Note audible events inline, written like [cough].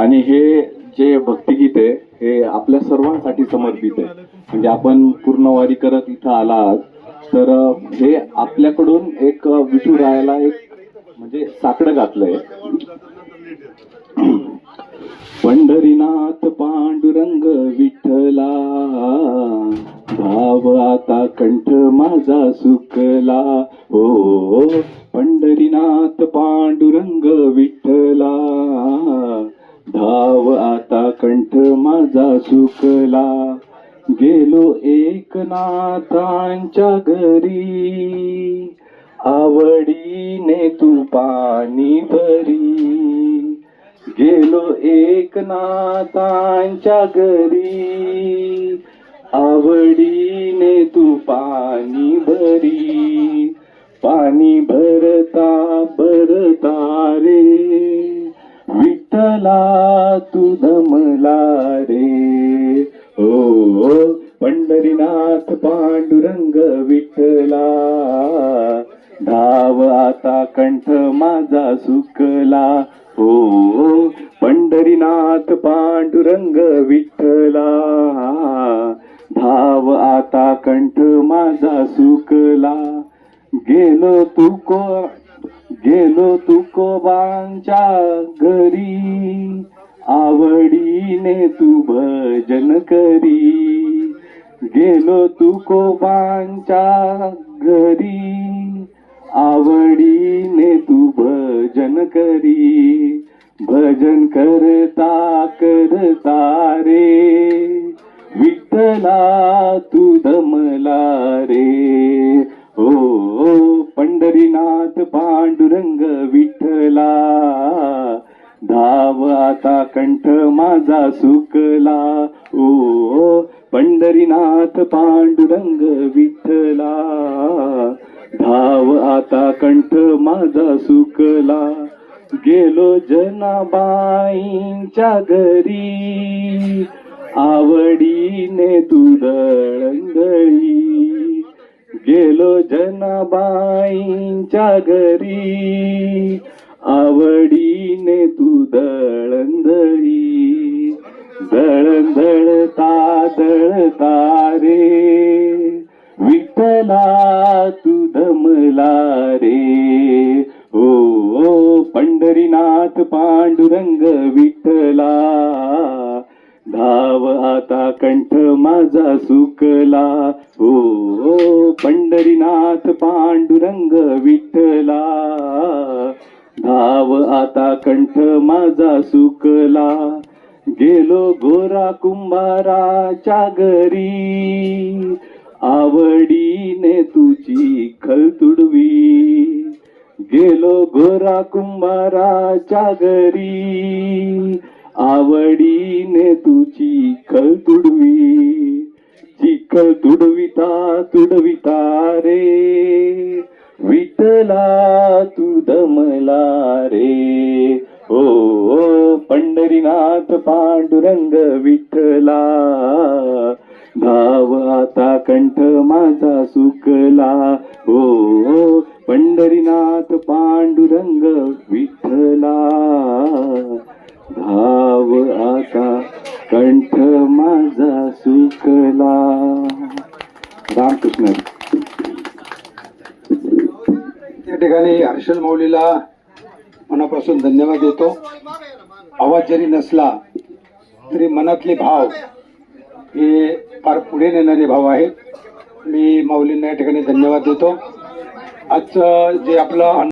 आणि हे जे भक्तिगीत आहे हे आपल्या सर्वांसाठी समर्पित आहे. म्हणजे आपण पूर्ण वारी करत इथं आला आहात तर हे आपल्याकडून एक अ, विठू रायाला एक म्हणजे साकडं घातलंय [clears throat] पंढरीनाथ पांडुरंग विठ्ठला भाव आता कंठ माझा सुखला हो पंढरीनाथ पांडुरंग विठ्ठला धाव आता कंठ माझा सुकला. गेलो एकनाथांच्या घरी. आवडीने तू पाणी भरी. गेलो एकनाथांच्या घरी. आवडीने तू पाणी भरी. पाणी भरता भरता रे. विठ्ठला तू दमला रे. हो, हो पंढरीनाथ पांडुरंग विठ्ठला. धाव आता कंठ माझा सुकला. हो, हो पंढरीनाथ पांडुरंग विठ्ठला. धाव आता कंठ माझा सुकला. गेलो तुको गेलो तुकोबांच्या घरी. आवडीने तू भजन करी. गेलो तुकोबांच्या घरी. आवडीने तू भजन करी. भजन करता करता रे. विठ्ठला तू दमला रे. पांडुरंग विठ्ठला. धाव आता कंठ माझा सुकला. ओ पंढरीनाथ पांडुरंग विठ्ठला. धाव आता कंठ माझा सुकला. गेलो जनाबाईंच्या घरी. आवडीने तू दळंगळी गेलो जनाबाईंच्या घरी आवडीने तू दळंदळी दळण दळता रे विठ्ठला तू दमला रे. हो, हो पंढरीनाथ पांडुरंग विठ्ठला धाव आता कंठ माझा सुकला. हो पंढरीनाथ पांडुरंग विठ्ठला. धाव आता कंठ माझा सुकला. गेलो गोरा कुंभाराच्या घरी. आवडीने तुझी खलतुडवी गेलो गोरा कुंभाराच्या घरी. ने तुझी कल तुडवी चिखल तुडविता तुडविता रे. विठला तू दमला रे. ओ पंढरीनाथ पांडुरंग विठला धाव आता कंठ माझा सुकला. हो पंढरीनाथ पांडुरंग विठ्ठला. आता कंठ माझा सुकला. रामकृष्ण. त्या ठिकाणी हर्षल माऊलीला मनापासून धन्यवाद देतो. आवाज जरी नसला तरी मनातले भाव हे फार पुढे नेणारे भाव आहेत. मी माऊलींना या ठिकाणी धन्यवाद देतो. आजचं जे आपलं